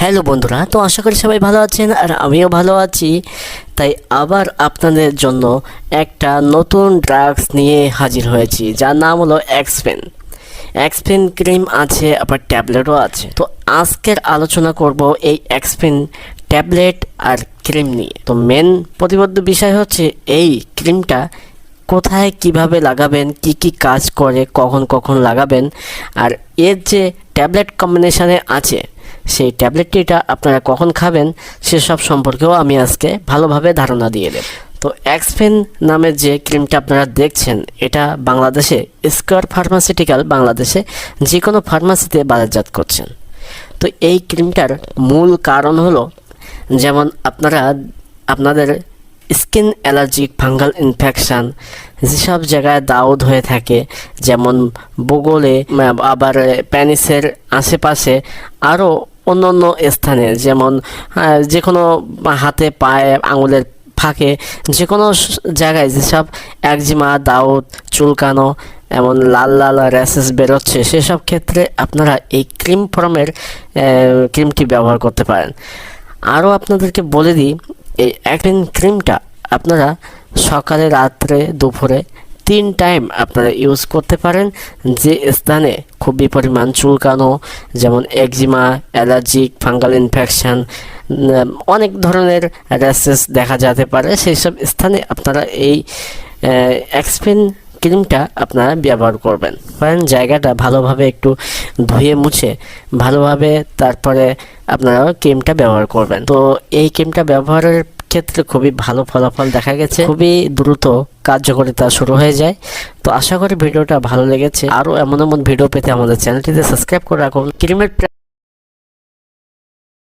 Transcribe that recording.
Hello বন্ধুরা, তো আশা করি সবাই ভালো আছেন আর আমিও ভালো আছি। তাই আবার আপনাদের জন্য একটা নতুন ড্রাগস নিয়ে হাজির হয়েছি, যার নাম হলো এক্সপেন এক্সপেন ক্রিম আছে, আবার ট্যাবলেটও আছে। তো আজকের আলোচনা করব এই এক্সপেন ট্যাবলেট আর ক্রিম নিয়ে। তো মেন প্রতিবদ্ধ বিষয় হচ্ছে, এই ক্রিমটা কোথায় কীভাবে লাগাবেন, কি কি কাজ করে, কখন কখন লাগাবেন, আর এর যে ট্যাবলেট কম্বিনেশনে আছে সেই ট্যাবলেটটিটা আপনারা কখন খাবেন, সেসব সম্পর্কেও আমি আজকে ভালোভাবে ধারণা দিয়ে দেব। তো এক্সপেন নামের যে ক্রিমটা আপনারা দেখছেন, এটা বাংলাদেশে স্কোয়ার ফার্মাসিউটিক্যাল বাংলাদেশে যে কোনো ফার্মাসিতে বাজারজাত করছেন। তো এই ক্রিমটার মূল কারণ হলো, যেমন আপনারা, আপনাদের স্কিন অ্যালার্জিক, ফাঙ্গাল ইনফেকশান, যেসব জায়গায় দাউদ হয়ে থাকে, যেমন বগলে, আবার প্যানিসের আশেপাশে, আরও অন্য অন্য স্থানে, যেমন যে কোনো হাতে পায়ে, আঙুলের ফাঁকে যে কোনো জায়গায় যেসব একজিমা, দাউদ, চুলকানো, এমন লাল লাল র্যাশেস বেরোচ্ছে, সেসব ক্ষেত্রে আপনারা এই ক্রিম ফর্মের ক্রিমটি ব্যবহার করতে পারেন। আরও আপনাদেরকে বলে দিই এই অ্যাক্টিন ক্রিমটা আপনারা সকালে, রাত্রে, দুপুরে তিন টাইম আপনারা ইউজ করতে পারেন। যে স্থানে খুবই পরিমাণ চুলকানো, যেমন একজিমা অ্যালার্জিক ফাঙ্গাল ইনফেকশান অনেক ধরনের র্যাশেস দেখা যেতে পারে। সেই সব স্থানে আপনারা এই এক্সপেন ক্রিমটা আপনারা ব্যবহার করবেন। কারণ জায়গাটা ভালোভাবে একটু ধুয়ে মুছে, ভালোভাবে তারপরে আপনারা ক্রিমটা ব্যবহার করবেন। তো এই ক্রিমটা ব্যবহারের ক্ষেত্রে খুবই ভালো ফলাফল দেখা গেছে। খুবই দ্রুত কার্যকরিতা শুরু হয়ে যায়। তো আশা করি ভিডিওটা ভালো লেগেছে। আরও এমন এমন ভিডিও পেতে আমাদের চ্যানেলটিতে সাবস্ক্রাইব করে রাখুন। ক্রিমের